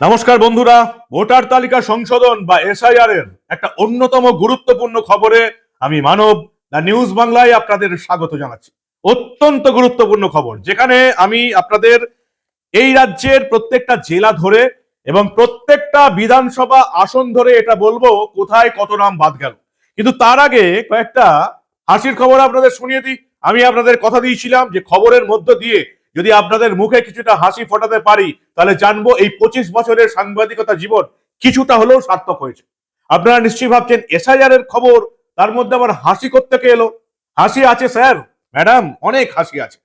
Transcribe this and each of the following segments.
নমস্কার বন্ধুরা, ভোটার তালিকা সংশোধন বা এসআইআর এর একটা অন্যতম গুরুত্বপূর্ণ খবরে আমি মানব দ্য নিউজ বাংলায় আপনাদের স্বাগত জানাচ্ছি। অত্যন্ত গুরুত্বপূর্ণ খবর, যেখানে আমি আপনাদের এই রাজ্যের প্রত্যেকটা জেলা ধরে এবং প্রত্যেকটা বিধানসভা আসন ধরে এটা বলব, কোথায় কত নাম বাদ গেল। কিন্তু তার আগে কয়েকটা হাসির খবর আপনাদের শুনিয়ে দিই। আমি আপনাদের কথা দিয়েছিলাম যে খবরের মধ্য দিয়ে যদি আপনাদের মুখে কিছুটা হাসি ফোটাতে পারি, তাহলে জানব এই পঁচিশ বছরের সাংবাদিকতা জীবন কিছুটা হলেও সার্থক হয়েছে। আপনারা নিশ্চয়ই ভাবছেন, এসআইআর এর খবর, তার মধ্যে আবার হাসি করতে কে এলো? হাসি আছে স্যার, ম্যাডাম, অনেক হাসি আছে।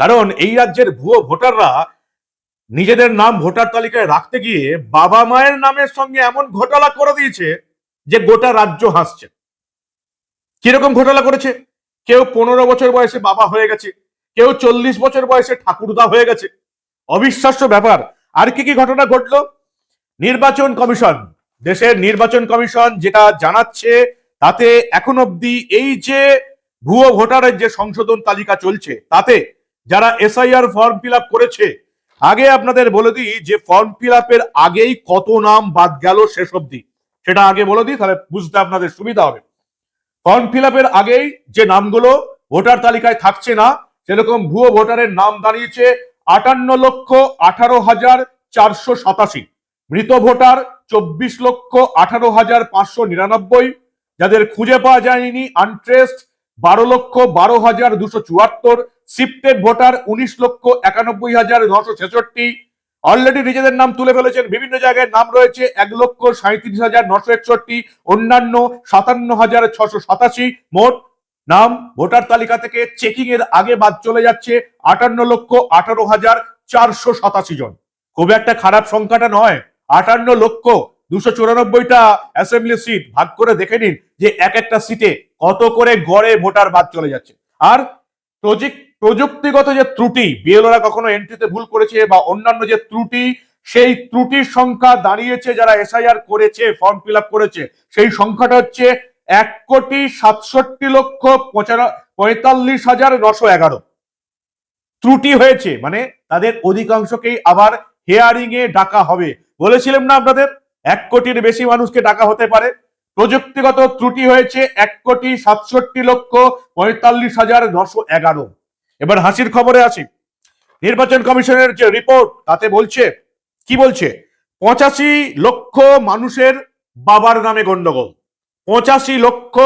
কারণ এই রাজ্যের ভুয়ো ভোটাররা নিজেদের নাম ভোটার তালিকায় রাখতে গিয়ে বাবা মায়ের নামের সঙ্গে এমন ঘোটালা করে দিয়েছে যে গোটা রাজ্য হাসছে। কীরকম ঘোটালা করেছে? কেউ পনেরো বছর বয়সে বাবা হয়ে গেছে। কেউ চল্লিশ বছর বয়সে ঠাকুরদা হয়ে গেছে। অবিশ্বাস্য ব্যাপার। আর কি কি ঘটনা ঘটলো? নির্বাচন কমিশন। দেশের নির্বাচন কমিশন যেটা জানাচ্ছে, তাতে এখন অবধি এই যে ভুয়ো ভোটারের যে সংশোধন তালিকা চলছে, তাতে যারা এসআইআর ফর্ম ফিল করেছে, আগে আপনাদের বলে দিই যে ফর্ম ফিল আগেই কত নাম বাদ গেল শেষ অবধি। সেটা আগে বলে দিই, তাহলে বুঝতে আপনাদের সুবিধা হবে। ফর্ম ফিল আগেই যে নামগুলো ভোটার তালিকায় থাকছে না সেরকম ভুয়ো ভোটারের নাম দাঁড়িয়েছে আটান্ন লক্ষ আঠারো হাজার চারশো সাতাশি। মৃত ভোটার চব্বিশ লক্ষ আঠারো হাজার পাঁচশো নিরানব্বই। যাদের খুঁজে পাওয়া যায়নি আনট্রেস্ট বারো লক্ষ বারো হাজার দুশো চুয়াত্তর। শিফটেড ভোটার উনিশ লক্ষ একানব্বই হাজার নশো ছেষট্টি। অলরেডি নিজেদের নাম তুলে ফেলেছেন, বিভিন্ন জায়গায় নাম রয়েছে এক লক্ষ সাঁত্রিশ হাজার নশো একষট্টি, অন্যান্য সাতান্ন হাজার ছশো সাতাশি। মোট নাম ভোটার তালিকা থেকে চেকিং এর আগে বাদ চলে যাচ্ছে আটান্ন লক্ষ আঠারো হাজার চারশো সাতাশি জন। খুব একটা খারাপ সংখ্যাটা নয়। আটান্ন লক্ষ দুশো চুরানব্বইটা অ্যাসেম্বলি সিট ভাগ করে দেখে নিন যে এক একটা সিটে কত করে গড়ে ভোটার বাদ চলে যাচ্ছে। আর প্রযুক্তিগত যে ত্রুটি, বিএলওরা কখনো এন্ট্রিতে ভুল করেছে বা অন্যান্য যে ত্রুটি, সেই ত্রুটির সংখ্যা দাঁড়িয়েছে যারা এসআইআর করেছে ফর্ম ফিল করেছে। সেই সংখ্যাটা হচ্ছে এক কোটি সাতষট্টি লক্ষ পঁয়তাল্লিশ হাজার নশো এগারো। ত্রুটি হয়েছে মানে তাদের অধিকাংশকেই আবার হেয়ারিং এ ডাকা হবে। বলেছিলাম না আপনাদের? এক কোটির বেশি মানুষকে ডাকা হতে পারে। প্রযুক্তিগত ত্রুটি হয়েছে, এক কোটি সাতষট্টি লক্ষ পঁয়তাল্লিশ হাজার নশো এগারো। এবার হাসির খবরে আসি। নির্বাচন কমিশনের যে রিপোর্ট, তাতে বলছে, কি বলছে? পঁচাশি লক্ষ মানুষের বাবার নামে গন্ডগোল। পঁচাশি লক্ষ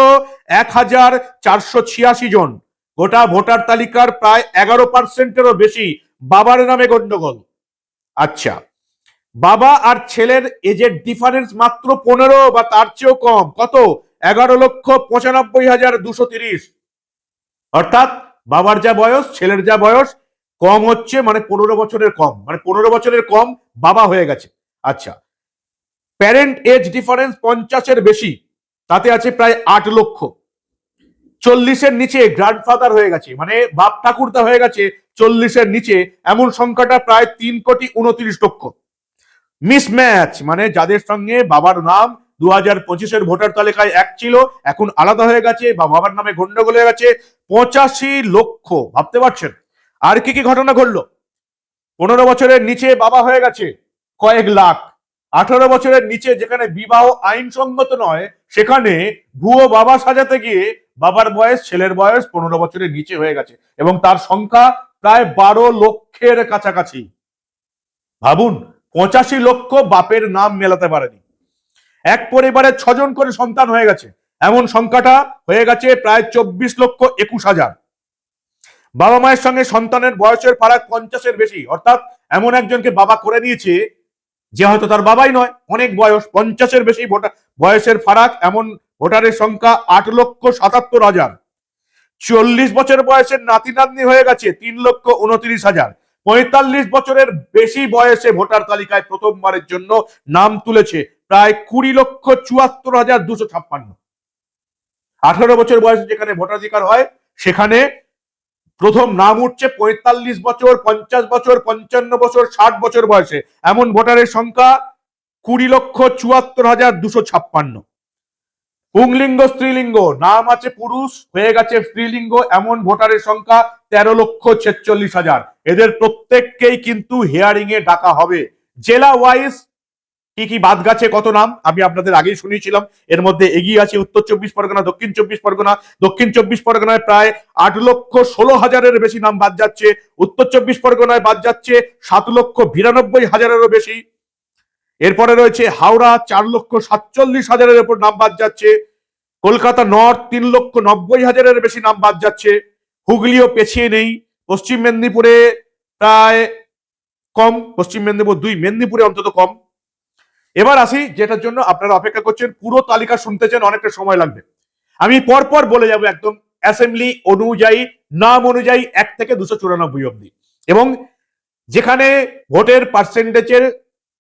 এক হাজার চারশো ছিয়াশি জন। গোটা ভোটার তালিকার প্রায় এগারো পার্সেন্টেরও বেশি বাবার নামে গন্ডগোল আচ্ছা বাবা আর ছেলের এজের ডিফারেন্স মাত্র পনেরো বা তার চেয়েও কম। কত? এগারো লক্ষ পঁচানব্বই হাজার দুশো তিরিশ। অর্থাৎ বাবার যা বয়স, ছেলের যা বয়স, কম হচ্ছে মানে পনেরো বছরের কম। মানে পনেরো বছরের কম বাবা হয়ে গেছে। আচ্ছা প্যারেন্ট এজ ডিফারেন্স পঞ্চাশের বেশি। তাতে আছে প্রায় আট লক্ষ। চল্লিশের নিচে গ্র্যান্ডফাদার হয়ে গেছে মানে বাপ ঠাকুরদা হয়ে গেছে চল্লিশের নিচে, এমন সংখ্যাটা প্রায় তিন কোটি উনত্রিশ লক্ষ। মিসম্যাচ মানে যাদের সঙ্গে বাবার নাম দু হাজার পঁচিশের ভোটার তালিকায় এক ছিল, এখন আলাদা হয়ে গেছে বা বাবার নামে গন্ডগোল হয়ে গেছে, পঁচাশি লক্ষ, ভাবতে পারছেন? আর কি কি ঘটনা ঘটলো? পনেরো বছরের নিচে বাবা হয়ে গেছে কয়েক লাখ। আঠারো বছরের নিচে যেখানে বিবাহ আইনসঙ্গত নয়, সেখানে ভুয়ো বাবা সাজাতে গিয়ে বাবার বয়স, ছেলের বয়স পনেরো বছরের নিচে হয়ে গেছে এবং তার সংখ্যা প্রায় বারো লক্ষের কাছাকাছি। ভাবুন, পঁচাশি লক্ষ বাপের নাম মেলাতে পারেনি। এক পরিবারে ছজন করে সন্তান হয়ে গেছে। এমন সংখ্যাটা হয়ে গেছে প্রায় চব্বিশ লক্ষ একুশ হাজার। বাবা মায়ের সঙ্গে সন্তানের বয়সের ফারাক পঞ্চাশের বেশি। অর্থাৎ এমন একজনকে বাবা করে নিয়েছে যে হয়তো তার বাবাই নয়, অনেক বয়স, পঞ্চাশের বেশি ভোটার, বয়সের ফারাক, এমন ভোটারের সংখ্যা আট লক্ষ সাতাত্তর হাজার। চল্লিশ বছর বয়সের নাতি নাতনি হয়ে গেছে তিন লক্ষ উনত্রিশ হাজার। পঁয়তাল্লিশ বছরের বেশি বয়সে ভোটার তালিকায় প্রথমবারের জন্য নাম তুলেছে প্রায় কুড়ি লক্ষ চুয়াত্তর হাজার দুশো ছাপ্পান্ন। আঠারো বছর বয়সে যেখানে ভোটাধিকার হয়, সেখানে প্রথম নাম উঠছে পঁয়তাল্লিশ বছর, পঞ্চাশ বছর, পঞ্চান্ন বছর, ষাট বছর বয়সে। এমন ভোটারের সংখ্যা কুড়ি লক্ষ চুয়াত্তর হাজার দুশো ছাপ্পান্ন। পুংলিঙ্গ, স্ত্রীলিঙ্গ, নাম আছে পুরুষ, হয়ে গেছে স্ত্রীলিঙ্গ, এমন ভোটারের সংখ্যা তেরো লক্ষ ছেচল্লিশ হাজার। এদের প্রত্যেককেই কিন্তু হিয়ারিং এ ডাকা হবে। জেলা ওয়াইজ কি কি বাদ গাছে কত নাম? আমি আপনাদের আগেই শুনিয়েছিলাম। এর মধ্যে এগিয়ে আছে উত্তর চব্বিশ পরগনা, দক্ষিণ চব্বিশ পরগনা। দক্ষিণ চব্বিশ পরগনায় প্রায় আট লক্ষ ষোলো হাজারের বেশি নাম বাদ যাচ্ছে। উত্তর চব্বিশ পরগনায় বাদ যাচ্ছে সাত লক্ষ বিরানব্বই হাজারেরও বেশি। এরপরে রয়েছে হাওড়া, চার লক্ষ সাতচল্লিশ হাজারের উপর নাম বাদ যাচ্ছে। কলকাতা নর্থ, তিন লক্ষ নব্বই হাজারের বেশি নাম বাদ যাচ্ছে। হুগলিও পেছিয়ে নেই। পশ্চিম মেদিনীপুরে প্রায় কম। পশ্চিম মেদিনীপুর দুই, মেদিনীপুরে অন্তত কম। এবার আসি, যেটার জন্য আপনারা অপেক্ষা করছেন, পুরো তালিকা শুনতে চান, অনেকটা সময় লাগবে। আমি পরপর বলে যাব একদম অ্যাসেম্বলি অনুযায়ী, নাম অনুযায়ী এক থেকে দুশো চুরানব্বই অব্দি এবং যেখানে ভোটের পার্সেন্টেজের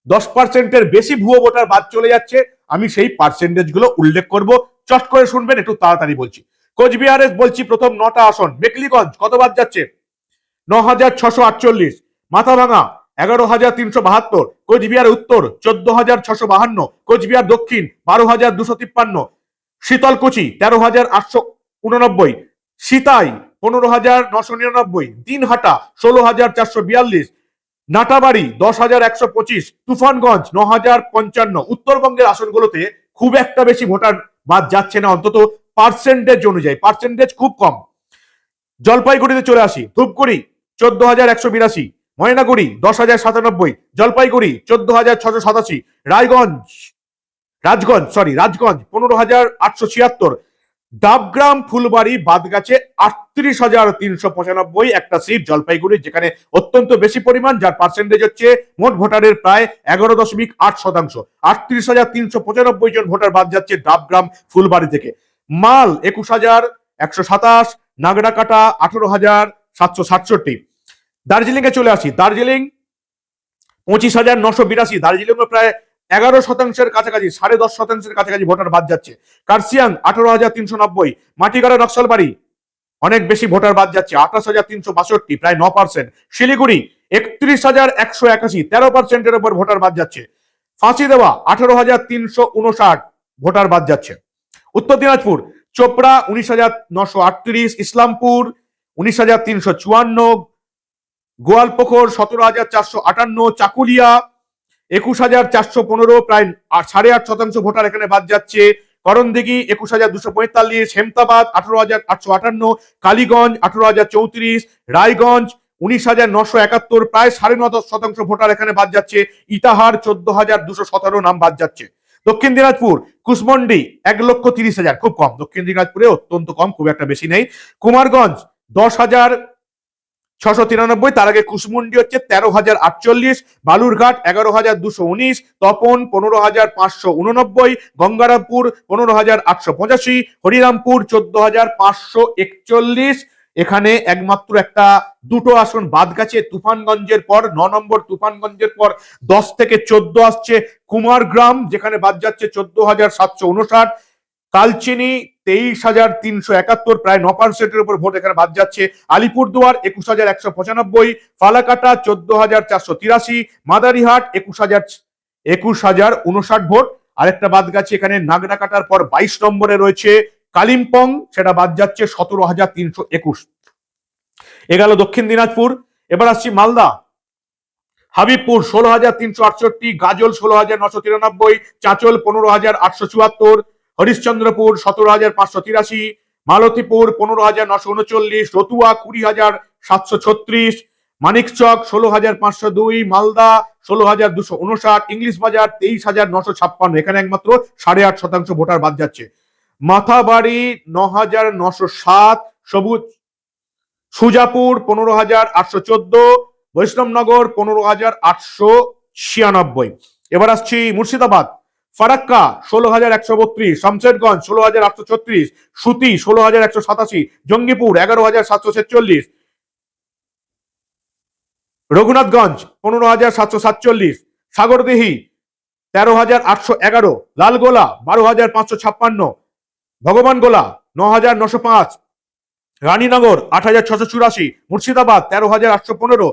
দশ পার্সেন্টের বেশি ভুয়ো ভোটার বাদ চলে যাচ্ছে, আমি সেই পার্সেন্টেজগুলো উল্লেখ করব। চট করে শুনবেন, একটু তাড়াতাড়ি বলছি। কোচবিহারে বলছি, প্রথম নটা আসন, মেকলিগঞ্জ, কত বাদ যাচ্ছে? ন হাজার ছশো আটচল্লিশ মাথাভাঙা এগারো হাজার তিনশো বাহাত্তর কোচবিহার উত্তর চোদ্দ হাজার ছশো বাহান্ন, কোচবিহার দক্ষিণ বারো হাজার দুশো তিপ্পান্ন, শীতলকুচি তেরো হাজার আটশো উননব্বই, সিতাই পনেরো হাজার নশো নিরানব্বই, দিনহাটা ষোলো হাজার চারশো বিয়াল্লিশ, নাটাবাড়ি দশ হাজার একশো পঁচিশ, তুফানগঞ্জ ন হাজার পঞ্চান্ন। উত্তরবঙ্গের আসনগুলোতে খুব একটা বেশি ভোটার বাদ যাচ্ছে না, অন্তত পার্সেন্টেজ অনুযায়ী, পার্সেন্টেজ খুব কম। জলপাইগুড়িতে চলে আসি, ধূপগুড়ি চোদ্দ হাজার একশো বিরাশি ময়নাগুড়ি, দশ হাজার সাতানব্বই, জলপাইগুড়ি, চোদ্দ হাজার ছশো সাতাশি, রায়গঞ্জ, রাজগঞ্জ সরি রাজগঞ্জ, পনেরো হাজার আটশো ছিয়াত্তর, ডাবগ্রাম, ফুলবাড়ি বাদগাছে আটত্রিশ হাজার তিনশো পঁচানব্বই একটা সিট জলপাইগুড়ি, যেখানে অত্যন্ত বেশি পরিমাণ, যার পার্সেন্টেজ হচ্ছে মোট ভোটারের প্রায় এগারো দশমিক আট শতাংশ। আটত্রিশ হাজার তিনশো পঁচানব্বই জন ভোটার বাদ যাচ্ছে ডাবগ্রাম, ফুলবাড়ি থেকে। মাল একুশ হাজার একশো সাতাশ, নাগড়াকাটা আঠেরো হাজার সাতশো সাতষট্টি। দার্জিলিং এ চলে আসি। দার্জিলিং পঁচিশ হাজার নশো বিরাশি। দার্জিলিং প্রায় এগারো শতাংশের কাছাকাছি, সাড়ে দশ শতাংশের কাছাকাছি ভোটার বাদ যাচ্ছে। কার্সিয়াং আঠারো হাজার তিনশো নব্বই। মাটিগাড়া নকশালবাড়ি অনেক বেশি ভোটার বাদ যাচ্ছে, আঠাশ হাজার তিনশো বাষট্টি, প্রায় ন পার্সেন্ট শিলিগুড়ি একত্রিশ হাজার একশো একাশি, তেরো পার্সেন্টের উপর ভোটার বাদ যাচ্ছে। ফাঁসি দেওয়া আঠারো হাজার তিনশো উনষাট ভোটার বাদ যাচ্ছে। উত্তর দিনাজপুর, চোপড়া উনিশ হাজার নশো আটত্রিশ, ইসলামপুর উনিশ হাজার তিনশো চুয়ান্ন গোয়ালপুকুর সতেরো হাজার চারশো আটান্ন, চাকুলিয়া একুশ হাজার চারশো পনেরো, প্রায় সাড়ে আট শতাংশ ভোটার এখানে বাদ যাচ্ছে। করণদিঘি একুশ হাজার দুশো পঁয়তাল্লিশ, হেমতাবাদ আঠারো হাজার আটশো আটান্ন, কালীগঞ্জ আঠারো হাজার চৌত্রিশ, রায়গঞ্জ উনিশ হাজার নশো একাত্তর, প্রায় সাড়ে ন শতাংশ ভোটার এখানে বাদ যাচ্ছে। ইতাহার চোদ্দ হাজার দুশো সতেরো নাম বাদ যাচ্ছে। দক্ষিণ দিনাজপুর কুসমন্ডি এক লক্ষ তিরিশ হাজার, খুব কম। দক্ষিণ দিনাজপুরে অত্যন্ত কম, খুব একটা বেশি নেই। কুমারগঞ্জ দশ হাজার ছশো তিরানব্বই, তার আগে কুসমুন্ডি হচ্ছে তেরো হাজার আটচল্লিশ, বালুরঘাট এগারো হাজার দুশো উনিশ, তপন পনেরো হাজার পাঁচশো উননব্বই, গঙ্গারামপুর পনেরো হাজার আটশো পঁচাশি, হরিরামপুর চোদ্দ হাজার পাঁচশো একচল্লিশ। এখানে একমাত্র একটা দুটো আসন বাদ গেছে, তুফানগঞ্জের পর, ন নম্বর তুফানগঞ্জের পর দশ থেকে চোদ্দ আসছে কুমারগ্রাম, যেখানে বাদ যাচ্ছে চোদ্দ হাজার সাতশো উনষাট। কালচিনি তেইশ হাজার তিনশো একাত্তর প্রায় ন পার্সেন্টের উপর ভোট এখানে বাদ যাচ্ছে। আলিপুরদুয়ার একুশ হাজার একশো পঁচানব্বই, ফালাকাটা চোদ্দ হাজার চারশো তিরাশি, মাদারিহাট একুশ হাজার একুশ হাজার উনষাট ভোট। আরেকটা বাদ গেছে এখানে নাগরাকাটার পর বাইশ নম্বরে রয়েছে কালিম্পং, সেটা বাদ যাচ্ছে সতেরো হাজার তিনশো একুশ। এ গেল দক্ষিণ দিনাজপুর, এবার আসছি মালদা। হাবিবপুর ষোলো হাজার তিনশো আটষট্টি, গাজল ষোলো হাজার নশো তিরানব্বই, চাঁচল পনেরো হাজার আটশো চুয়াত্তর হরিশ্চন্দ্রপুর সতেরো হাজার পাঁচশো তিরাশি, মালতীপুর পনেরো হাজার নশো উনচল্লিশ, রতুয়া কুড়ি হাজার সাতশো ছত্রিশ, মানিকচক ষোলো হাজার পাঁচশো দুই, মালদা ষোলো হাজার দুশো উনষাট, ইংলিশ বাজার তেইশ হাজার নশো ছাপ্পান্ন। এখানে একমাত্র সাড়ে আট শতাংশ ভোটার বাদ যাচ্ছে। মাথাবাড়ি ন হাজার নশো সাত, সবুজ সুজাপুর পনেরো হাজার আটশো চোদ্দ, বৈষ্ণবনগর পনেরো হাজার আটশো ছিয়ানব্বই। এবার আসছি মুর্শিদাবাদ। ফারাক্কা ষোলো হাজার একশো বত্রিশ শামশেরগঞ্জ ষোলো হাজার আটশো ছত্রিশ, সুতি ষোলো হাজার একশো সাতাশি, জঙ্গিপুর, এগারো হাজার সাতশো ছেচল্লিশ, রঘুনাথগঞ্জ, পনেরো হাজার সাতশো সাতচল্লিশ, সাগরদিহি, তেরো হাজার আটশো এগারো, লালগোলা, বারো হাজার পাঁচশো ছাপ্পান্ন, ভগবানগোলা ন হাজার নশো পাঁচ, রানীনগর, আট হাজার ছশো চুরাশি, মুর্শিদাবাদ, তেরো হাজার আটশো পনেরো,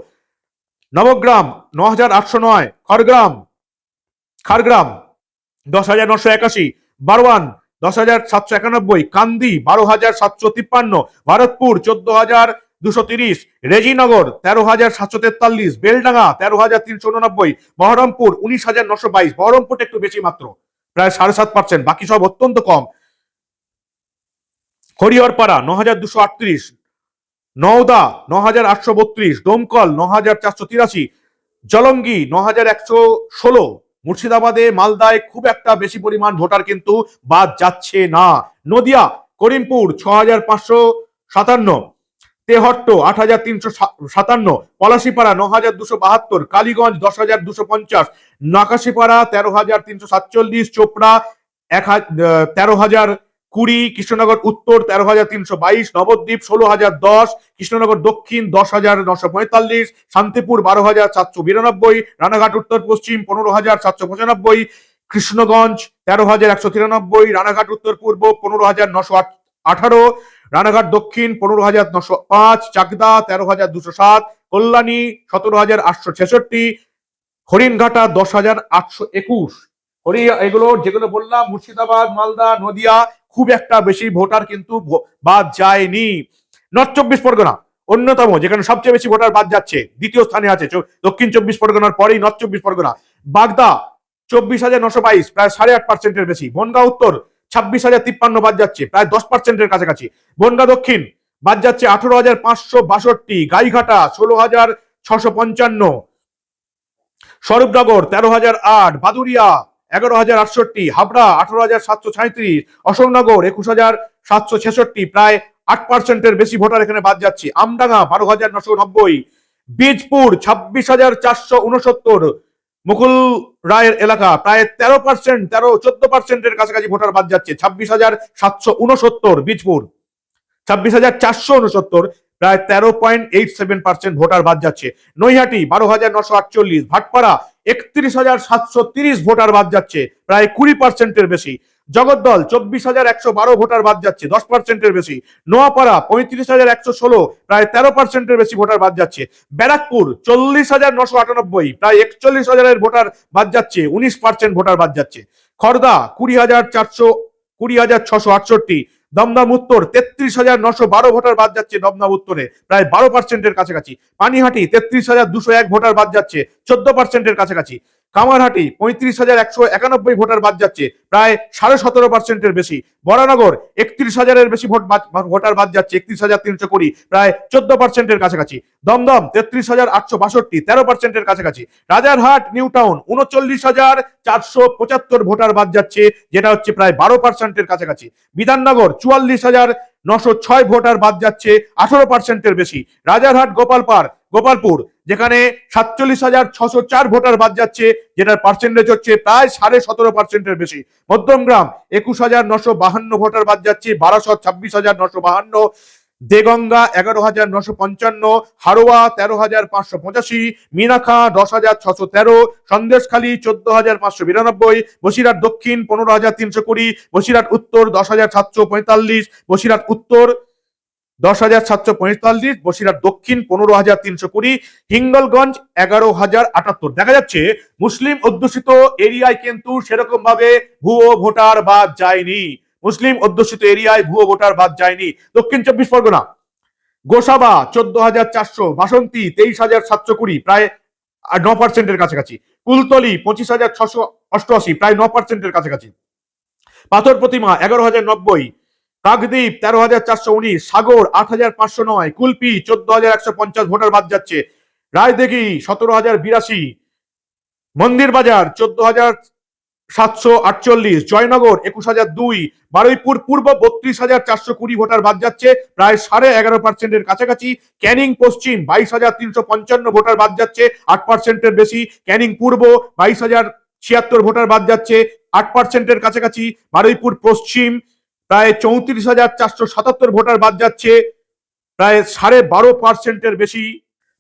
নবগ্রাম ন হাজার আটশো নয়, খড়গ্রাম খারগ্রাম দশ হাজার নশো একাশি বারোয়ান দশ হাজার সাতশো একানব্বই, কান্দি, বারো হাজার সাতশো তিপ্পান্ন, ভারতপুর, চোদ্দ হাজার দুশো তিরিশ, রেজিনগর, তেরো হাজার সাতশো তেতাল্লিশ, বেলডাঙ্গা, তেরো হাজার তিনশো উননব্বই, বহরমপুর, উনিশ হাজার নশো বাইশ, বহরমপুরটা একটু বেশি মাত্র, প্রায় সাড়ে সাত পার্সেন্ট, বাকি সব অত্যন্ত কম। হরিহরপাড়া ন হাজার দুশো আটত্রিশ, নওদা ন হাজার আটশো বত্রিশ ডোমকল ন হাজার চারশো তিরাশি, জলঙ্গি ন হাজার একশো ষোলো মুর্শিদাবাদে, মালদায় খুব একটা বেশি পরিমাণ ভোটার কিন্তু বাদ যাচ্ছে না। নদিয়া, করিমপুর ছ হাজার পাঁচশো সাতান্ন। তেহট্ট, আট হাজার তিনশো সাতান্ন। পলাশিপাড়া ন হাজার দুশো বাহাত্তর। কালীগঞ্জ, দশ হাজার দুশো পঞ্চাশ। নাকাশিপাড়া, তেরো হাজার তিনশো সাতচল্লিশ। চোপড়া, এক হাজার তেরো হাজার কুড়ি, কৃষ্ণনগর উত্তর তেরো হাজার তিনশো বাইশ, নবদ্বীপ ষোলো হাজার দশ, কৃষ্ণনগর দক্ষিণ দশ হাজার নশো পঁয়তাল্লিশ, শান্তিপুর বারো হাজার সাতশো বিরানব্বই, রানাঘাট উত্তর পশ্চিম পনেরো হাজার সাতশো পঁচানব্বই, কৃষ্ণগঞ্জ তেরো হাজার একশো তিরানব্বই, রানাঘাট উত্তর পূর্ব পনেরো হাজার নশো আঠারো, রানাঘাট দক্ষিণ পনেরো হাজার নশো পাঁচ, চাকদা তেরো হাজার দুশো সাত, কল্যাণী সতেরো হাজার আটশো ছেষট্টি, হরিণঘাটা দশ হাজার আটশো একুশ। হরি এগুলো যেগুলো বললাম, মুর্শিদাবাদ, মালদা, নদিয়া খুব একটা বেশি ভোটার কিন্তু বাদ যায়নি। নর্থ চব্বিশ পরগনা, অন্যতম, যেখানে সবচেয়ে বেশি ভোটার বাদ যাচ্ছে, দ্বিতীয় স্থানে আছে দক্ষিণ চব্বিশ পরগনার পরেই নর্থ চব্বিশ পরগনা। বাগদা, চব্বিশ হাজার নশো বাইশ, প্রায় সাড়ে আট পার্সেন্টের বেশি। বনগা উত্তর, ছাব্বিশ হাজার তিপ্পান্ন বাদ যাচ্ছে, প্রায় দশ পার্সেন্টের কাছাকাছি। বনগা দক্ষিণ, বাদ যাচ্ছে আঠারো হাজার পাঁচশো বাষট্টি, গাইঘাটা, ষোলো হাজার ছশো পঞ্চান্ন। স্বরূপনগর, তেরো হাজার আট, বাদুরিয়া এগারো হাজার আটষট্টি, হাবড়া আঠারো হাজার সাতশো ছাঁত্রিশ অশোকনগর একুশ হাজার সাতশো ছেষট্টি, প্রায় আট পার্সেন্টের বেশি ভোটার এখানে বাদ যাচ্ছে। আমডাঙ্গা বারো হাজার নশো নব্বই, বীজপুর ছাব্বিশ হাজার চারশো উনসত্তর, মুকুল রায়ের এলাকা প্রায় তেরো পার্সেন্ট, তেরো, চোদ্দ পার্সেন্টের কাছাকাছি ভোটার বাদ যাচ্ছে। ছাব্বিশ হাজার সাতশো উনসত্তর, বীজপুর ছাব্বিশ হাজার চারশো উনসত্তর, প্রায় তেরো point eight seven percent voter বাদ যাচ্ছে। নৈহাটি বারো হাজার নশো আটচল্লিশ, ভাটপাড়া একত্রিশ হাজার সাতশো তিরিশ ভোটার বাদ যাচ্ছে, প্রায় কুড়ি পার্সেন্টের বেশি। জগদ্দল চব্বিশ হাজার একশো বারো ভোটার বাদ যাচ্ছে, দশ পার্সেন্টের বেশি। নোয়াপাড়া পঁয়ত্রিশ হাজার একশো ষোলো, প্রায় তেরো পার্সেন্টের বেশি ভোটার বাদ যাচ্ছে। ব্যারাকপুর চল্লিশ হাজার নশো আটানব্বই, প্রায় একচল্লিশ হাজারের ভোটার বাদ যাচ্ছে, উনিশ পার্সেন্ট ভোটার বাদ যাচ্ছে। খড়দা কুড়ি হাজার চারশো কুড়ি হাজার ছশো আটষট্টি দমদম উত্তর, তেত্রিশ হাজার নশো বারো ভোটার বাদ যাচ্ছে দমদম উত্তরে, প্রায় বারো পার্সেন্টের কাছাকাছি। পানিহাটি, তেত্রিশ হাজার দুশো এক ভোটার বাদ যাচ্ছে, চোদ্দ পার্সেন্টের কাছাকাছি। কামারহাটি পঁয়ত্রিশ হাজার একশো একানব্বই ভোটার বাদ যাচ্ছে, প্রায় সাড়ে সতেরো পার্সেন্টের বেশি। বরানগর একত্রিশ হাজারের বেশি ভোট ভোটার বাদ যাচ্ছে, একত্রিশ হাজার তিনশো কুড়ি, প্রায় চোদ্দ পার্সেন্টের কাছাকাছি। দমদম তেত্রিশ হাজার আটশো বাষট্টি, তেরো পার্সেন্টের কাছাকাছি। রাজারহাট নিউ টাউন উনচল্লিশ হাজার চারশো পঁচাত্তর ভোটার বাদ যাচ্ছে, যেটা হচ্ছে প্রায় বারো পার্সেন্টের কাছাকাছি। বিধাননগর চুয়াল্লিশ হাজার নশো ছয় ভোটার বাদ যাচ্ছে, আঠারো পার্সেন্টের বেশি। রাজারহাট গোপালপাড় গোপালপুর যেখানে সাতচল্লিশ হাজার ছশো চার ভোটার বাদ যাচ্ছে, যেটার পার্সেন্টেজ হচ্ছে প্রায় সাড়ে সতেরো পার্সেন্টের বেশি। মধ্যমগ্রাম একুশ হাজার নশো বাহান্ন ভোটার বাদ যাচ্ছে, বারোশো ছাব্বিশ হাজার নশো বাহান্ন। দেগঙ্গা, এগারো হাজার নশো পঞ্চান্ন। হারোয়া, তেরো হাজার পাঁচশো পঁচাশি। মিনাখা দশ হাজার ছশো তেরো। সন্দেশখালী, চোদ্দ হাজার পাঁচশো বিরানব্বই। বসিরহাট দক্ষিণ, পনেরো হাজার তিনশো কুড়ি। বসিরহাট উত্তর, দশ হাজার সাতশো পঁয়তাল্লিশ। বসিরহাট উত্তর দশ হাজার সাতশো পঁয়তাল্লিশ, বসিরহাট দক্ষিণ পনেরো হাজার তিনশো কুড়ি, হিঙ্গলগঞ্জ এগারো হাজার আটাত্তর। দেখা যাচ্ছে, মুসলিম অধ্যুষিত এরিয়ায় কিন্তু সেরকম ভাবে ভুয়ো ভোটার বাদ যায়নি। মুসলিম অধ্যুষিত এরিয়ায় ভুয়ো ভোটার বাদ যায়নি। দক্ষিণ চব্বিশ পরগনা, গোসাবা চোদ্দ হাজার চারশো, বাসন্তী তেইশ হাজার সাতশো কুড়ি, প্রায় ন পার্সেন্টের কাছাকাছি। কুলতলি পঁচিশ হাজার ছশো অষ্টআশি, প্রায় ন পার্সেন্টের কাছাকাছি। পাথর প্রতিমা এগারো হাজার নব্বই কাকদ্বীপ, তেরো হাজার চারশো উনিশ, সাগর, আট হাজার পাঁচশো নয়, কুলপি, চোদ্দ হাজার একশো পঞ্চাশ ভোটার বাদ যাচ্ছে। রায়দিঘি সতেরো হাজার বিরাশি মন্দির বাজার চোদ্দ হাজার সাতশো আটচল্লিশ, জয়নগর, একুশ হাজার দুই, বারুইপুর, পূর্ব বত্রিশ হাজার চারশো কুড়ি ভোটার বাদ যাচ্ছে। প্রায় সাড়ে এগারো পার্সেন্টের কাছাকাছি। ক্যানিং, পশ্চিম, বাইশ হাজার তিনশো পঞ্চান্ন ভোটার বাদ যাচ্ছে, আট পার্সেন্টের বেশি। ক্যানিং, পূর্ব, বাইশ হাজার ছিয়াত্তর ভোটার বাদ যাচ্ছে, আট পার্সেন্টের কাছাকাছি। বারুইপুর, পশ্চিম প্রায় চৌত্রিশ হাজার চারশো সাতাত্তর ভোটার বাদ যাচ্ছে। প্রায় সাড়ে বারো পার্সেন্টের বেশি।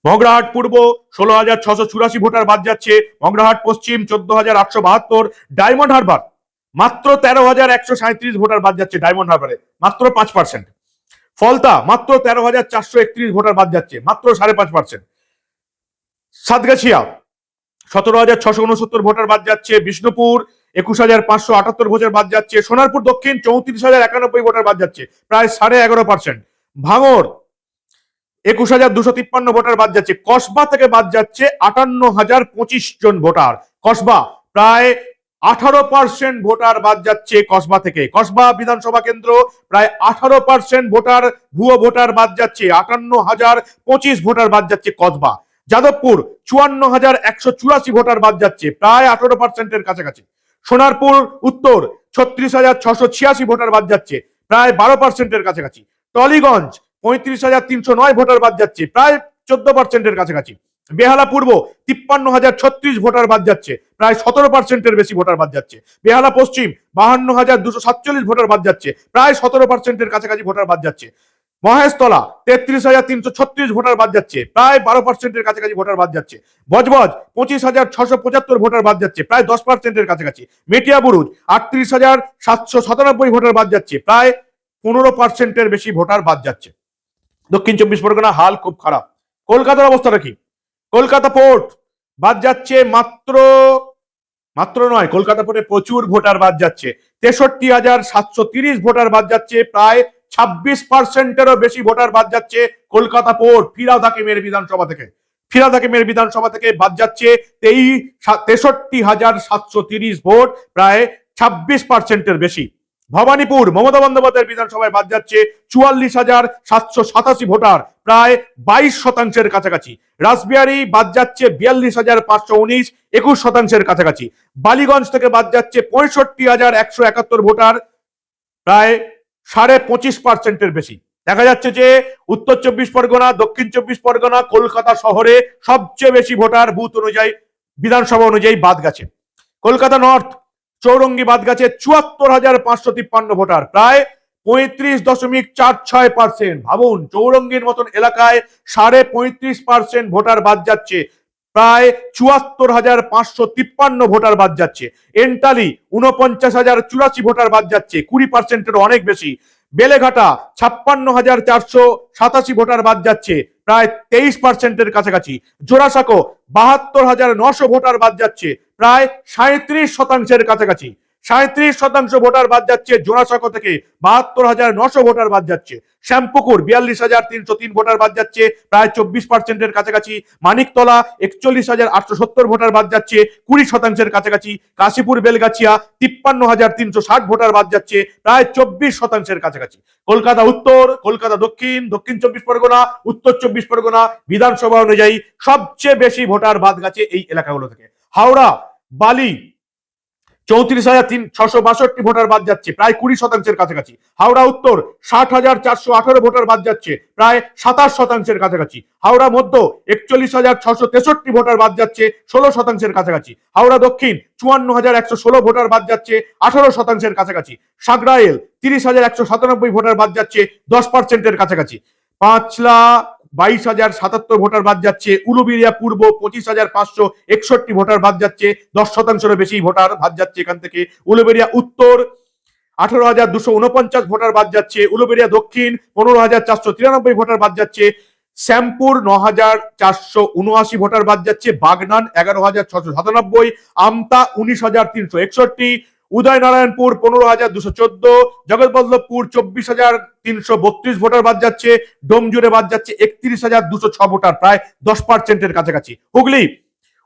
মগরাহাট পূর্ব ষোলো হাজার ছশো চুরাশি ভোটার বাদ যাচ্ছে। মগরাহাট পশ্চিম চোদ্দ হাজার আটশো বাহাত্তর। ডায়মন্ড হারবার মাত্র তেরো হাজার একশো সাঁত্রিশ ভোটার বাদ যাচ্ছে ডায়মন্ড হারবারে। মাত্র পাঁচ পার্সেন্ট ফলতা মাত্র তেরো হাজার চারশো একত্রিশ ভোটার বাদ যাচ্ছে। মাত্র সাড়ে পাঁচ পার্সেন্ট সাতগাছিয়া সতেরো হাজার ছশো উনসত্তর ভোটার বাদ যাচ্ছে। বিষ্ণুপুর একুশ হাজার পাঁচশো আটাত্তর ভোটার বাদ যাচ্ছে। সোনারপুর দক্ষিণ চৌত্রিশ হাজার একানব্বই ভোটার বাদ যাচ্ছে। প্রায় সাড়ে এগারো পার্সেন্ট। ভাঙর একুশ হাজার দুশো তিপ্পান্ন ভোটার বাদ যাচ্ছে। কসবা থেকে বাদ যাচ্ছে আটান্ন হাজার পঁচিশ জন ভোটার। কসবা প্রায় আঠারো পার্সেন্ট ভোটার বাদ যাচ্ছে কসবা থেকে। কসবা বিধানসভা কেন্দ্র প্রায় আঠারো পার্সেন্ট ভোটার, ভুয়ো ভোটার বাদ যাচ্ছে। আটান্ন হাজার পঁচিশ ভোটার বাদ যাচ্ছে কসবা। যাদবপুর চুয়ান্ন হাজার একশো চুরাশি ভোটার বাদ যাচ্ছে। প্রায় আঠারো পার্সেন্টের কাছাকাছি। সোনারপুর উত্তর, ছত্রিশ হাজার ছশো ছিয়াশি ভোটার বাদ যাচ্ছে, প্রায় বারো পার্সেন্টের কাছাকাছি। টলিগঞ্জ, পঁয়ত্রিশ হাজার তিনশো নয় ভোটার বাদ যাচ্ছে, প্রায় চোদ্দ পার্সেন্টের কাছাকাছি। বেহালা পূর্ব, তিপ্পান্ন হাজার ছত্রিশ ভোটার বাদ যাচ্ছে, প্রায় সতেরো পার্সেন্টের বেশি ভোটার বাদ যাচ্ছে। বেহালা পশ্চিম, বাহান্ন হাজার দুশো সাতচল্লিশ ভোটার বাদ যাচ্ছে, প্রায় সতেরো পার্সেন্টের কাছাকাছি ভোটার বাদ যাচ্ছে। মহেশতলা, তেত্রিশ হাজার তিনশো ছত্রিশ ভোটার বাদ যাচ্ছে। প্রায় বারো পার্সেন্টের কাছাকাছি ভোটার বাদ যাচ্ছে। বজবজ, পঁচিশ হাজার ছশো পঁচাত্তর ভোটার বাদ যাচ্ছে। প্রায় দশ পার্সেন্টের কাছাকাছি। মেটিয়া বুরুজ, আটত্রিশ হাজার সাতশো সাতানব্বই ভোটার বাদ যাচ্ছে। প্রায় পনেরো পার্সেন্টের বেশি ভোটার বাদ যাচ্ছে। দক্ষিণ চব্বিশ পরগনা হাল খুব খারাপ। কলকাতার অবস্থাটা কি? কলকাতা পোর্ট বাদ যাচ্ছে মাত্র মাত্র নয়, কলকাতা পোর্টে প্রচুর ভোটার বাদ যাচ্ছে। তেষট্টি হাজার সাতশো তিরিশ ভোটার বাদ যাচ্ছে। প্রায় ছাব্বিশ পার্সেন্টেরও বেশি ভোটার বাদ যাচ্ছে কলকাতা পোর্ট ফিরাদ হাকিমের বিধানসভা থেকে। ফিরাদ হাকিমের বিধানসভা থেকে বাদ যাচ্ছে তেই তেষট্টি হাজার সাতশো তিরিশ ভোট, প্রায় ছাব্বিশ পার্সেন্টের বেশি। ভবানীপুর, মমতা বন্দ্যোপাধ্যায়ের বিধানসভায় বাদ যাচ্ছে চুয়াল্লিশ হাজার সাতশো সাতাশি ভোটার, প্রায় বাইশ শতাংশের কাছাকাছি। রাসবিহারি বাদ যাচ্ছে বিয়াল্লিশ হাজার পাঁচশো উনিশ, একুশ শতাংশের কাছাকাছি। বালিগঞ্জ থেকে বাদ যাচ্ছে পঁয়ষট্টি হাজার একশো একাত্তর ভোটার, প্রায় সাড়ে পঁচিশ পার্সেন্টের বেশি। দেখা যাচ্ছে যে উত্তর চব্বিশ পরগনা, দক্ষিণ চব্বিশ পরগনা, কলকাতা শহরে সবচেয়ে বেশি ভোটার বুথ অনুযায়ী, বিধানসভা অনুযায়ী বাদ গেছে। কলকাতা নর্থ, চৌরঙ্গি বাদ গেছে চুয়াত্তর হাজার পাঁচশো তিপ্পান্ন ভোটার, প্রায় পঁয়ত্রিশ দশমিক চার ছয় পার্সেন্ট। ভাবুন, চৌরঙ্গির মতন এলাকায় সাড়ে পঁয়ত্রিশ পার্সেন্ট ভোটার বাদ যাচ্ছে। প্রায় চুয়াত্তর হাজার পাঁচশো তিপ্পান্ন ভোটার বাদ যাচ্ছে। এন্টালি উনপঞ্চাশ হাজার চুরাশি ভোটার বাদ যাচ্ছে, কুড়ি পার্সেন্টের অনেক বেশি। বেলেঘাটা, ছাপ্পান্ন হাজার চারশো সাতাশি ভোটার বাদ যাচ্ছে, প্রায় তেইশ পার্সেন্টের কাছাকাছি। জোড়াসাঁকো, বাহাত্তর হাজার নশো ভোটার বাদ যাচ্ছে, প্রায় সাঁত্রিশ শতাংশের কাছাকাছি। সাঁত্রিশ শতাংশ ভোটার বাদ যাচ্ছে জোড়াসাঁকো থেকে বাহাত্তর হাজার নশো ভোটার বাদ যাচ্ছে। শ্যামপুকুর, বিয়াল্লিশ হাজার তিনশো তিন ভোটার বাদ যাচ্ছে, প্রায় চব্বিশ পার্সেন্টের কাছাকাছি। মানিকতলা, একচল্লিশ হাজার আটশো সত্তর ভোটার বাদ যাচ্ছে, কুড়ি শতাংশের কাছাকাছি। কাশীপুর, বেলগাছিয়া, তিপ্পান্ন হাজার তিনশো ষাট ভোটার বাদ যাচ্ছে, প্রায় চব্বিশ শতাংশের কাছাকাছি। কলকাতা উত্তর, কলকাতা দক্ষিণ দক্ষিণ চব্বিশ পরগনা, উত্তর চব্বিশ পরগনা, বিধানসভা অনুযায়ী সবচেয়ে বেশি ভোটার বাদ গেছে এই এলাকাগুলো থেকে। হাওড়া, বালি চৌত্রিশ হাজার তিন ছশো বাষট্টি ভোটার বাদ যাচ্ছে, প্রায় কুড়ি শতাংশের কাছাকাছি। হাওড়া উত্তর, ষাট হাজার চারশো আঠারো ভোটার বাদ যাচ্ছে, প্রায় সাতাশ শতাংশের কাছাকাছি। হাওড়া মধ্য, একচল্লিশ হাজার ছশো তেষট্টি ভোটার বাদ যাচ্ছে, ষোলো শতাংশের কাছাকাছি। হাওড়া দক্ষিণ, চুয়ান্ন হাজার একশো ষোলো ভোটার বাদ যাচ্ছে, আঠারো শতাংশের কাছাকাছি। সাগরাইল, তিরিশ হাজার একশো সাতানব্বই ভোটার বাদ যাচ্ছে, দশ পার্সেন্টের কাছাকাছি। পাঁচলা বাইশ হাজার সাতাত্তর ভোটার বাদ যাচ্ছে। উলুবিরিয়া পূর্ব পঁচিশ হাজার পাঁচশো একষট্টি ভোটার বাদ যাচ্ছে। দশ শতাংশেরও বেশি ভোটার বাদ যাচ্ছে এখান থেকে। উলুবেরিয়া উত্তর আঠারো হাজার দুশো উনপঞ্চাশ ভোটার বাদ যাচ্ছে। উলুবেরিয়া দক্ষিণ পনেরো হাজার চারশো তিরানব্বই ভোটার বাদ যাচ্ছে। শ্যামপুর ন হাজার চারশো উনআশি ভোটার বাদ যাচ্ছে। বাগনান এগারো হাজার ছশো সাতানব্বই। আমতা উনিশ হাজার তিনশো একষট্টি। উদয়নারায়ণপুর পনেরো হাজার দুশো চোদ্দ, জগৎবল্লভপুর চব্বিশ হাজার তিনশো বত্রিশ ভোটার বাদ যাচ্ছে, ডোমজুড়ে বাদ যাচ্ছে একত্রিশ হাজার দুশো ছ ভোটার, প্রায় দশ পার্সেন্টের কাছাকাছি। হুগলি,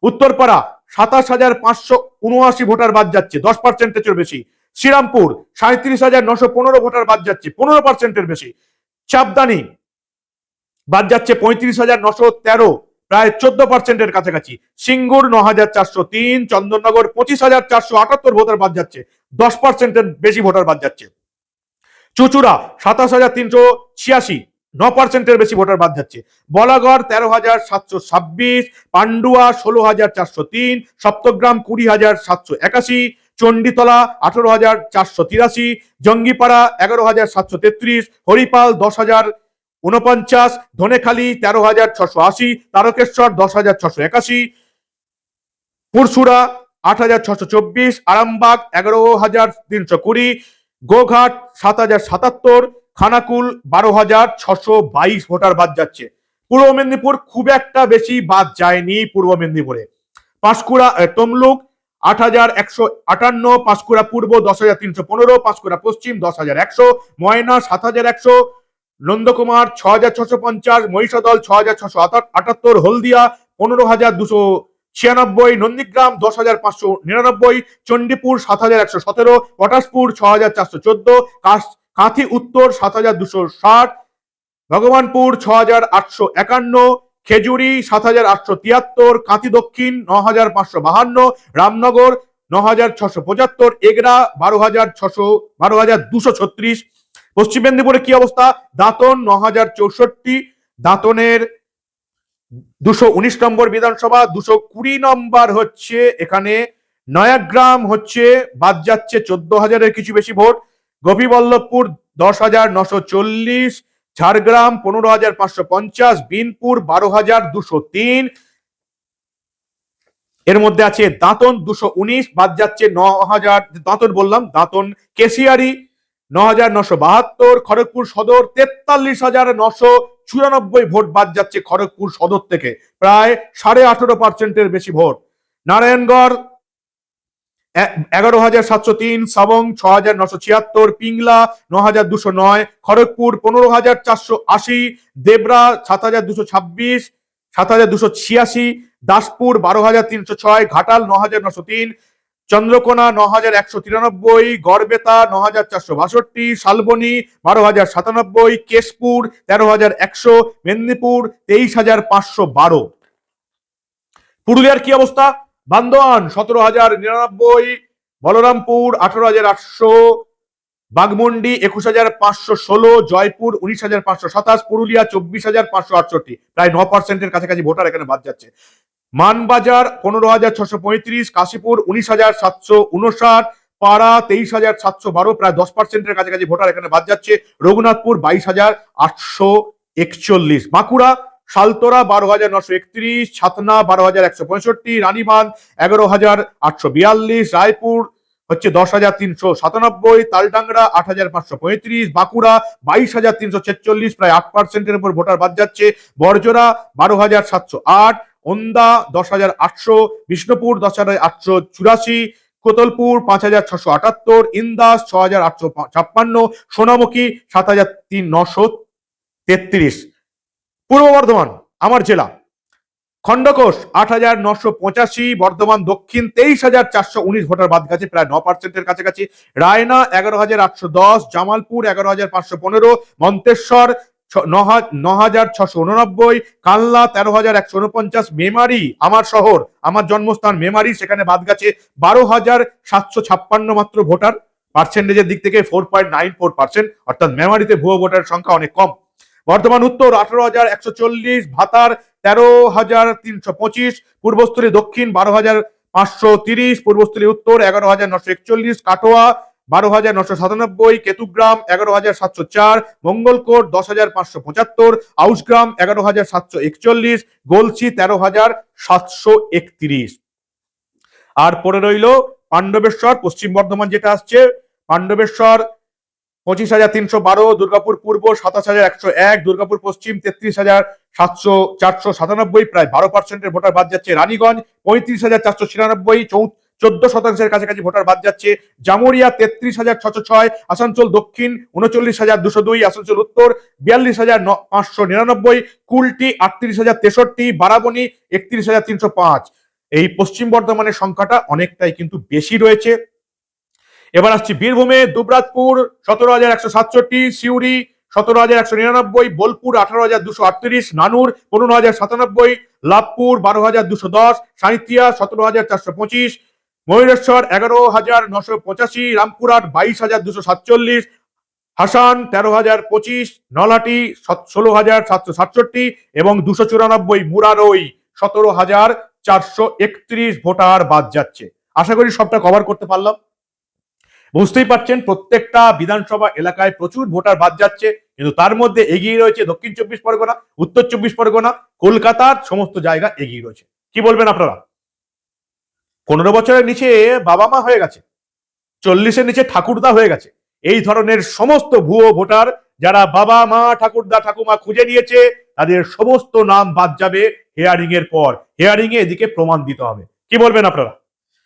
উত্তরপাড়া সাতাশ হাজার পাঁচশো উনআশি ভোটার বাদ যাচ্ছে, দশ পার্সেন্টের বেশি। শ্রীরামপুর সাঁত্রিশ হাজার নশো পনেরো ভোটার বাদ যাচ্ছে, পনেরো পার্সেন্টের বেশি। চাপদানি বাদ যাচ্ছে পঁয়ত্রিশ হাজার নশো তেরো প্রায় চোদ্দ পার্সেন্টের কাছাকাছি। সিঙ্গুর ন হাজার চারশো তিন, চন্দননগর পঁচিশ হাজার চারশো আটাত্তর ভোটার বাদ যাচ্ছে। দশ পার্সেন্টের বেশি ভোটার বাদ যাচ্ছে। চুচুড়া সাতাশ হাজার তিনশো ছিয়াশি, ন পার্সেন্টের বেশি ভোটার বাদ যাচ্ছে। বলাগড় তেরো হাজার সাতশো ছাব্বিশ, পান্ডুয়া ষোলো হাজার চারশো তিন, সপ্তগ্রাম কুড়ি হাজার সাতশো একাশি, চণ্ডীতলা আঠারো হাজার চারশো তিরাশি, জঙ্গিপাড়া এগারো হাজার সাতশো তেত্রিশ, হরিপাল দশ হাজার উনপঞ্চাশ ধনেখালি তেরো হাজার ছশো আশি, তারকেশ্বর দশ হাজার ছশো একাশি, পুরসুরা আট হাজার ছশো চব্বিশ, আরামবাগ এগারো হাজার তিনশো কুড়ি, গোঘাট সাত হাজার সাতাত্তর, খানাকুল বারো হাজার ছশো বাইশ ভোটার বাদ যাচ্ছে। পূর্ব মেদিনীপুর খুব একটা বেশি বাদ যায়নি পূর্ব মেদিনীপুরে। পাঁশকুড়া তমলুক আট হাজার একশো আটান্ন, পাঁশকুড়া পূর্ব দশ হাজার তিনশো পনেরো, পাঁশকুড়া পশ্চিম দশ হাজার একশো, ময়না সাত হাজার একশো নন্দকুমার ছ হাজার ছশো পঞ্চাশ, মহিষাদল ছ হাজার ছশো আটাত্তর, হলদিয়া পনেরো হাজার দুশো ছিয়ানব্বই, নন্দীগ্রাম দশ হাজার পাঁচশো নিরানব্বই, চণ্ডীপুর সাত হাজার একশো সতেরো, পটাশপুর ছ হাজার চারশো চোদ্দ কাঁথি উত্তর সাত হাজার দুশো ষাট, ভগবানপুর ছ হাজার আটশো একান্ন, খেজুরি সাত হাজার আটশো তিয়াত্তর, কাঁথি দক্ষিণ ন হাজার পাঁচশো বাহান্ন, রামনগর ন হাজার ছশো পঁচাত্তর, এগরা বারো হাজার ছশো বারো হাজার দুশো ছত্রিশ পশ্চিম মেদিনীপুরে কি অবস্থা? দাঁতন ন হাজার চৌষট্টি, দাঁতনের দুশো উনিশ নম্বর বিধানসভা, দুশো কুড়ি নম্বর হচ্ছে এখানে নয়াগ্রাম হচ্ছে, বাদ যাচ্ছে চোদ্দ হাজারের কিছু বেশি ভোট। গোপীবল্লভপুর দশ হাজার নশো চল্লিশ, ঝাড়গ্রাম পনেরো হাজার পাঁচশো পঞ্চাশ, বিনপুর বারো হাজার দুশো তিন। এর মধ্যে আছে দাঁতন দুশো উনিশ, বাদ যাচ্ছে ন হাজার দাঁতন বললাম, দাঁতন কেশিয়ারি ন হাজার নশো বাহাত্তর, খড়গপুর সদর, তেতাল্লিশ হাজার নশো চুরানব্বই ভোট বাদ যাচ্ছে খড়গপুর সদর থেকে। প্রায় সাড়ে আঠেরো পার্সেন্টের বেশি ভোট। নারায়ণগড় এগারো হাজার সাতশো তিন, সাবং ছ হাজার নশো ছিয়াত্তর, পিংলা ন হাজার দুশো নয়, খড়গপুর পনেরো হাজার চারশো আশি, দেবরা সাত হাজার দুশো ছাব্বিশ, সাত হাজার দুশো ছিয়াশি, দাসপুর বারো হাজার তিনশো ছয়, ঘাটাল ন হাজার নশো তিন চন্দ্রকোনা ন হাজার একশো তিরানব্বই, গড়বেতা ন হাজার চারশো বাষট্টি, শালবনি বারো হাজার সাতানব্বই, কেশপুর তেরো হাজার একশো, মেদিনীপুর তেইশ হাজার পাঁচশো বারো। পুরুলিয়ার কি অবস্থা? বান্দোয়ান সতেরো হাজার নিরানব্বই, বলরামপুর আঠারো হাজার আটশো বাগমুন্ডি একুশ হাজার পাঁচশো ষোলো, জয়পুর উনিশ হাজার পাঁচশো সাতাশ, পুরুলিয়া চব্বিশ হাজার পাঁচশো আটষট্টি। প্রায় ন পার্সেন্টের কাছাকাছি ভোটার এখানে বাদ যাচ্ছে। মানবাজার পনেরো হাজার ছশো পঁয়ত্রিশ, কাশীপুর উনিশ হাজার সাতশো উনষাট, পাড়া তেইশ হাজার সাতশো বারো, প্রায় দশ পার্সেন্টের কাছাকাছি ভোটার এখানে বাদ যাচ্ছে। রঘুনাথপুর বাইশ হাজার আটশো একচল্লিশ। বাঁকুড়া সালতোরা বারো হাজার নশো একত্রিশ, ছাতনা বারো হাজার একশো পঁয়ষট্টি, রানীবাঁধ এগারো হাজার আটশো বিয়াল্লিশ, রায়পুর হচ্ছে দশ হাজার তিনশো সাতানব্বই, তালডাংরা আট হাজার পাঁচশো পঁয়ত্রিশ, বাঁকুড়া বাইশ হাজার তিনশো ছেচল্লিশ, প্রায় আট পার্সেন্টের উপর ভোটার বাদ যাচ্ছে। বরজোড়া বারো হাজার সাতশো আট, ওন্দা দশ হাজার আটশো, বিষ্ণুপুর দশ হাজার আটশো চুরাশি, কোতলপুর পাঁচ হাজার ছশো আটাত্তর, ইন্দাস ছ হাজার আটশো ছাপ্পান্ন, সোনামুখী সাত হাজার তিন নশো তেত্রিশ। পূর্ব বর্ধমান, আমার জেলা। খণ্ডকোষ আট হাজার নশো পঁচাশি, বর্ধমান দক্ষিণ তেইশ হাজার চারশো উনিশ ভোটার বাদ গেছে প্রায় ন পার্সেন্টের কাছাকাছি। রায়না এগারো হাজার আটশো দশ, জামালপুর এগারো হাজার পাঁচশো পনেরো, মন্তেশ্বর ন হাজার ছশো উননব্বই কানলা তেরো হাজার একশো উনপঞ্চাশ, মেমারি আমার শহর, আমার জন্মস্থান মেমারি, সেখানে বাদ গেছে বারো হাজার সাতশো ছাপ্পান্ন মাত্র ভোটার। পার্সেন্টেজের দিক থেকে four point nine four percent, অর্থাৎ মেমারিতে ভুয়ো ভোটার সংখ্যা অনেক কম। বর্ধমান উত্তর আঠারো হাজার একশো চল্লিশ, ভাতার তেরো হাজার তিনশো পঁচিশ, পূর্বস্থলী দক্ষিণ বারো হাজার পাঁচশো তিরিশ, পূর্বস্থলী উত্তর এগারো হাজার নশো একচল্লিশ, কাটোয়া বারো হাজার নশো সাতানব্বই, কেতুগ্রাম এগারো হাজার সাতশো চার, মঙ্গলকোট দশ হাজার পাঁচশো পঁচাত্তর, আউসগ্রাম এগারো হাজার সাতশো একচল্লিশ গোলসি তেরো হাজার সাতশো একত্রিশ। আর পরে রইল পাণ্ডবেশ্বর, পশ্চিম বর্ধমান যেটা আসছে, পাণ্ডবেশ্বর পঁচিশ হাজার তিনশো বারো, দুর্গাপুর পূর্ব সাতাশ হাজার একশো এক, দুর্গাপুর পশ্চিম তেত্রিশ হাজার সাতশো চারশো সাতানব্বই, প্রায় বারো পার্সেন্টের ভোটার বাদ যাচ্ছে রানীগঞ্জ, পঁয়ত্রিশ হাজার চারশো ছিয়ানব্বই চোদ্দ শতাংশের কাছাকাছি ভোটার বাদ যাচ্ছে জামুরিয়া, তেত্রিশ হাজার ছশো ছয়, আসানসোল দক্ষিণ, উনচল্লিশ হাজার দুশো দুই, আসানসোল উত্তর, বিয়াল্লিশ হাজার পাঁচশো নিরানব্বই, কুলটি আটত্রিশ হাজার তেষট্টি, বারাবণী একত্রিশ হাজার তিনশো পাঁচ। এই পশ্চিম বর্ধমানের সংখ্যাটা অনেকটাই কিন্তু বেশি রয়েছে। এবার আসছি বীরভূমে, দুবরাজপুর, সতেরো হাজার একশো সাতষট্টি, সিউড়ি, সতেরো হাজার একশো নিরানব্বই, বোলপুর, আঠারো হাজার দুশো আটত্রিশ, নানুর, পনেরো হাজার সাতানব্বই, লাভপুর, বারো হাজার দুশো দশ সাঁইতিয়া সতেরো হাজার চারশো পঁচিশ, ময়ূরেশ্বর, এগারো হাজার নশো পঁচাশি, রামপুরহাট, বাইশ হাজার দুশো সাতচল্লিশ, হাসান, তেরো হাজার পঁচিশ, নলাটি, ষোলো হাজার সাতশো সাতষট্টি এবং দুশো চুরানব্বই, মুরারই, সতেরো হাজার চারশো একত্রিশ ভোটার বাদ যাচ্ছে। আশা করি সবটা কভার করতে পারলাম। বুঝতেই পারছেন, প্রত্যেকটা বিধানসভা এলাকায় প্রচুর ভোটার বাদ যাচ্ছে, কিন্তু তার মধ্যে এগিয়ে রয়েছে দক্ষিণ চব্বিশ পরগনা, উত্তর চব্বিশ পরগনা, কলকাতার সমস্ত জায়গা এগিয়ে রয়েছে। কি বলবেন আপনারা? পনেরো বছরের নিচে বাবা মা হয়ে গেছে, চল্লিশের নিচে ঠাকুরদা হয়ে গেছে। এই ধরনের সমস্ত ভুয়ো ভোটার যারা বাবা মা, ঠাকুরদা, ঠাকুমা খুঁজে নিয়েছে, তাদের সমস্ত নাম বাদ যাবে হেয়ারিং এর পর। হেয়ারিং এ এদিকে প্রমাণ দিতে হবে। কি বলবেন আপনারা?